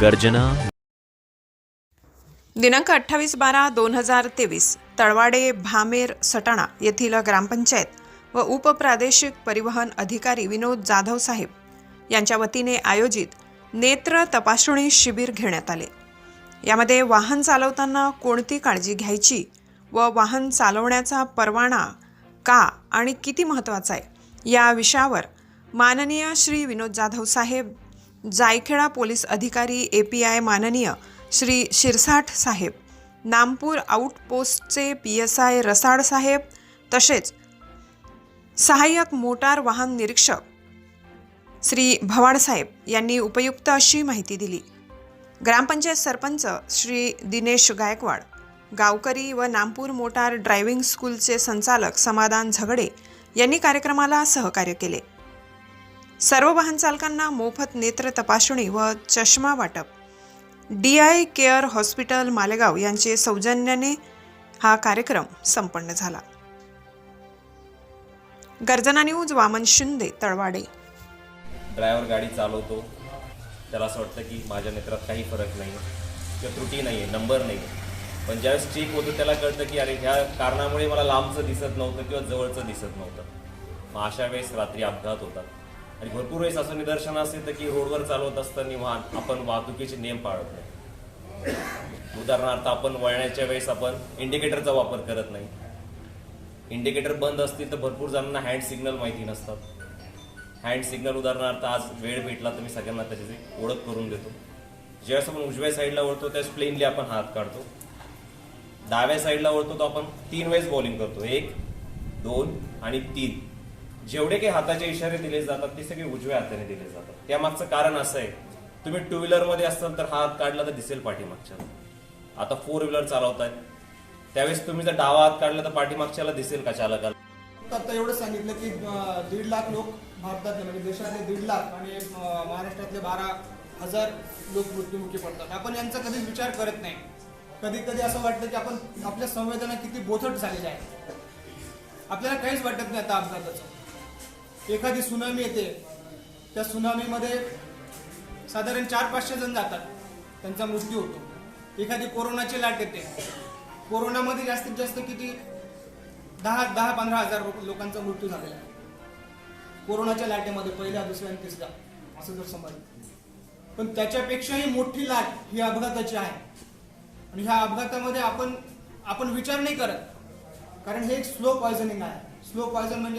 गर्जना. दिनांक अठ्ठावीस बारा दोन हजार तेवीस तळवाडे भामेर सटाणा येथील ग्रामपंचायत व उपप्रादेशिक परिवहन अधिकारी विनोद जाधव साहेब यांच्या वतीने आयोजित नेत्र तपासणी शिबिर घेण्यात आले. यामध्ये वाहन चालवताना कोणती काळजी घ्यायची व वाहन चालवण्याचा परवाना का आणि किती महत्त्वाचा आहे या विषयावर माननीय श्री विनोद जाधव साहेब जायखेडा पोलीस अधिकारी ए पी आय माननीय श्री शिरसाठ साहेब नामपूर आउटपोस्टचे पी एस आय रसाड साहेब तसेच सहाय्यक मोटार वाहन निरीक्षक श्री भवाड साहेब यांनी उपयुक्त अशी माहिती दिली. ग्रामपंचायत सरपंच श्री दिनेश गायकवाड गावकरी व नामपूर मोटार ड्रायव्हिंग स्कूलचे संचालक समाधान झगडे यांनी कार्यक्रमाला सहकार्य केले. सर्व वाहन चालकांना मोफत नेत्र तपासणी व चष्मा वाटप. D I care hospital Malegaon यांचे सौजन्याने हा कार्यक्रम संपन्न झाला. गर्जना न्यूज वामन शिंदे तळवाडे. ड्रायव्हर गाडी चालवतो. त्याला असं वाटतं की माझ्या नेत्रात काही फरक नाही किंवा त्रुटी नाही आहे नंबर नाही पण ज्यावेळेस चेक होतं त्याला कळतं की अरे ह्या कारणामुळे मला लांबचं दिसत नव्हतं किंवा जवळचं दिसत नव्हतं. मग अशा वेळेस रात्री अपघात होतात. आणि भरपूर वेळेस असं निदर्शन असते तर की रोडवर चालवत असताना वाहन आपण वाहतुकीचे नियम पाळत नाही. उदाहरणार्थ आपण वळण्याच्या वेळेस आपण इंडिकेटरचा वापर करत नाही. इंडिकेटर बंद असतील तर भरपूर जणांना हँड सिग्नल माहिती नसतात. हँड सिग्नल उदाहरणार्थ आज वेळ भेटला तर मी सगळ्यांना त्याची ओळख करून देतो. ज्यावेळेस आपण उजव्या साईडला वळतो त्यावेळेस प्लेनली आपण हात काढतो. डाव्या साईडला वळतो तर आपण तीन वेळेस बॉलिंग करतो. एक दोन आणि तीन. जेवढे काही हाताचे इशारे दिले जातात ते सगळे उजव्या हाताने दिले जातात. त्यामागचं कारण असं आहे तुम्ही टू व्हीलरमध्ये असाल तर हात काढला तर दिसेल पाठीमागच्या आता फोर व्हीलर चालवताय. त्यावेळेस तुम्ही जर डावा हात काढला तर पाठीमागच्याला दिसेल का चालकाला? आता एवढं सांगितलं की दीड लाख लोक भारतातले म्हणजे देशातले दीड लाख आणि महाराष्ट्रातले बारा हजार लोक मृत्युमुखी पडतात. आपण यांचा कधीच विचार करत नाही. कधी कधी असं वाटतं की आपण आपल्या संवेदना किती बोथट झालेल्या आहेत. आपल्याला काहीच वाटत नाही आता अपघाताचं. एखादी सुनामी येते. त्या सुनामीमध्ये साधारण चार पाचशे जण जातात. त्यांचा मृत्यू होतो. एखादी कोरोनाची लाट येते. कोरोनामध्ये जास्तीत जास्त किती? दहा दहा पंधरा हजार लोकांचा मृत्यू झालेला आहे. कोरोनाच्या लाटेमध्ये पहिल्या दुसऱ्या आणि तिसऱ्या असं जर समज पण त्याच्यापेक्षाही मोठी लाट ही अपघाताची आहे. आणि ह्या अपघातामध्ये आपण आपण विचार नाही करत. कारण हे एक स्लो पॉयझनिंग आहे. स्लो पॉयझन म्हणजे